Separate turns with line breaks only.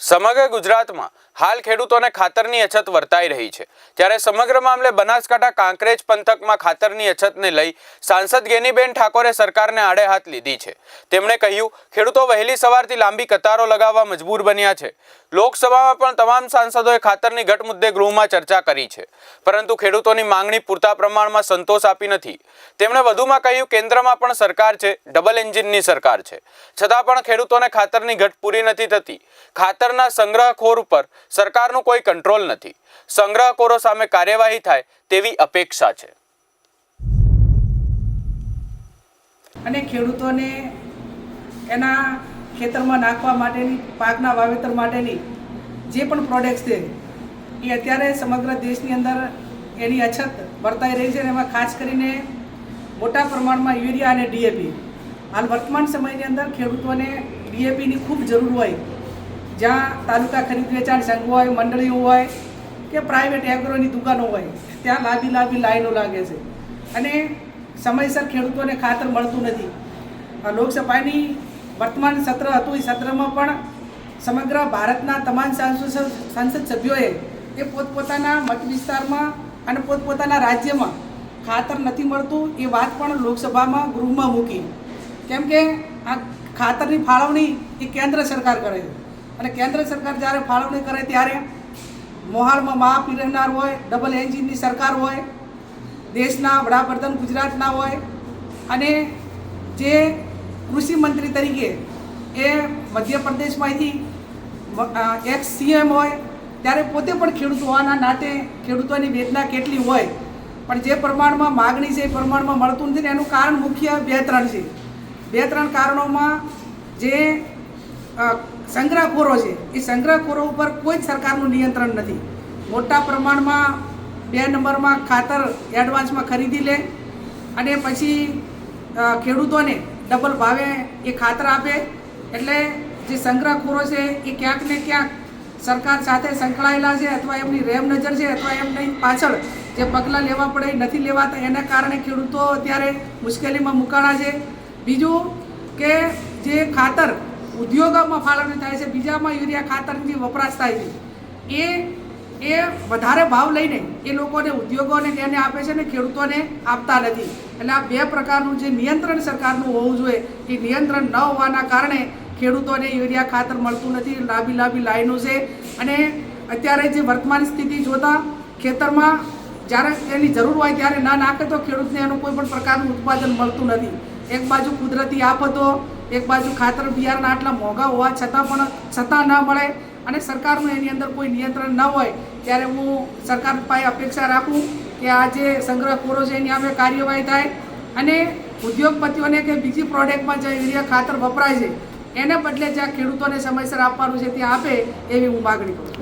સમગ્ર ગુજરાતમાં હાલ ખેડૂતોને ખાતરની અછત વર્તાઈ રહી છે. ત્યારે સમગ્ર મામલે બનાસકાંઠા કાંકરેજ પંથકમાં ખાતરની અછતને લઈ સાંસદ ગેનીબેન ઠાકોરે સરકારને આડે હાથ લીધી છે. તેમણે કહ્યું, ખેડૂતો વહેલી સવારથી લાંબી કતારો લગાવવા મજબૂર બન્યા છે. લોકસભામાં પણ તમામ સાંસદોએ ખાતરની ઘટ મુદ્દે ગૃહમાં ચર્ચા કરી છે. પરંતુ ખેડૂતોની માંગણી પૂરતા પ્રમાણમાં સંતોષ આપી નથી. તેમણે વધુમાં કહ્યું, કેન્દ્રમાં પણ સરકાર છે, ડબલ એન્જિનની સરકાર છે. છતાં પણ ખેડૂતોને ખાતરની ઘટ પૂરી નથી થતી. ખાતરના સંગ્રહખોર ઉપર સરકારનું કોઈ કંટ્રોલ નથી. સંગ્રહખોરો સામે કાર્યવાહી થાય તેવી અપેક્ષા છે.
અને ખેડૂતોને એના ખેતરમાં નાખવા માટેની, પાકના વાવેતર માટેની જે પણ પ્રોડક્ટ્સ છે, એ અત્યારે સમગ્ર દેશની અંદર એની અછત વર્તાઈ રહી છે અને એમાં ખાસ કરીને મોટા પ્રમાણમાં યુરિયા અને ડીએપી હાલ વર્તમાન સમયની અંદર ખેડૂતોને ડીએપીની ખૂબ જરૂર હોય જ્યાં તાલુકા ખરીદ વેચાણ સંઘ હોય, મંડળીઓ હોય કે પ્રાઇવેટ એગ્રોની દુકાનો હોય, ત્યાં લાંબી લાંબી લાઈનો લાગે છે. અને સમયસર ખેડૂતોને ખાતર મળતું નથી. લોકસભાની વર્તમાન સત્ર હતું, એ સત્રમાં પણ સમગ્ર ભારતના તમામ સાંસદ સભ્યોએ એ પોતપોતાના મત વિસ્તારમાં અને પોતપોતાના રાજ્યમાં ખાતર નથી મળતું, એ વાત પણ લોકસભામાં ગૃહમાં મૂકી. કેમ કે આ ખાતરની ફાળવણી એ કેન્દ્ર સરકાર કરે છે. અને કેન્દ્ર સરકાર જ્યારે ફાળવણી કરે ત્યારે મોહાલમાં મહાપીર રહેનાર હોય ડબલ એન્જિનની સરકાર હોય, દેશના વડાપ્રધાન ગુજરાતના હોય, અને જે કૃષિ મંત્રી તરીકે એ મધ્યપ્રદેશમાંથી એક સીએમ હોય, ત્યારે પોતે પણ ખેડૂત હોવાના નાતે ખેડૂતોની વેદના કેટલી હોય, પણ જે પ્રમાણમાં માગણી છે એ પ્રમાણમાં મળતું નથી ને એનું કારણ મુખ્ય બે ત્રણ છે. બે ત્રણ કારણોમાં જે સંગ્રહખોરો છે. એ સંગ્રહખોરો ઉપર કોઈ જ સરકારનું નિયંત્રણ નથી. મોટા પ્રમાણમાં બે નંબરમાં ખાતર એડવાન્સમાં ખરીદી લે અને પછી ખેડૂતોને ડબલ ભાવે એ ખાતર આપે. એટલે જે સંગ્રહખોરો છે એ ક્યાંક ને ક્યાંક સરકાર સાથે સંકળાયેલા છે અથવા એમની રેમ નજર છે અથવા એમની પાછળ જે પગલાં લેવા પડે નથી લેવાતા. એના કારણે ખેડૂતો અત્યારે મુશ્કેલીમાં મુકાણા છે. બીજું કે જે ખાતર ઉદ્યોગોમાં ફાળવણી થાય છે, બીજામાં યુરિયા ખાતરની વપરાશ થાય છે, એ એ વધારે ભાવ લઈને એ લોકોને, ઉદ્યોગોને એને આપે છે ને ખેડૂતોને આપતા નથી. એટલે આ બે પ્રકારનું જે નિયંત્રણ સરકારનું હોવું જોઈએ, એ નિયંત્રણ ન હોવાના કારણે ખેડૂતોને યુરિયા ખાતર મળતું નથી, લાંબી લાંબી લાઈનો છે. અને અત્યારે જે વર્તમાન સ્થિતિ જોતાં ખેતરમાં જ્યારે એની જરૂર હોય ત્યારે ના નાખે તો ખેડૂતને એનું કોઈ પણ પ્રકારનું ઉત્પાદન મળતું નથી. એક બાજુ કુદરતી આફતો એક બાજુ ખાતર બિયારણના આટલા મોંઘા હોવા છતાં પણ છતાં ન મળે અને સરકારનું એની અંદર કોઈ નિયંત્રણ ન હોય, ત્યારે હું સરકાર પાસે અપેક્ષા રાખું કે આ જે સંગ્રહ પૂરો છે એની અમે કાર્યવાહી થાય અને ઉદ્યોગપતિઓને કે બીજી પ્રોડક્ટમાં જે યુરિયા ખાતર વપરાય છે, એને બદલે જ્યાં ખેડૂતોને સમયસર આપવાનું છે ત્યાં આપે એવી હું માગણી કરું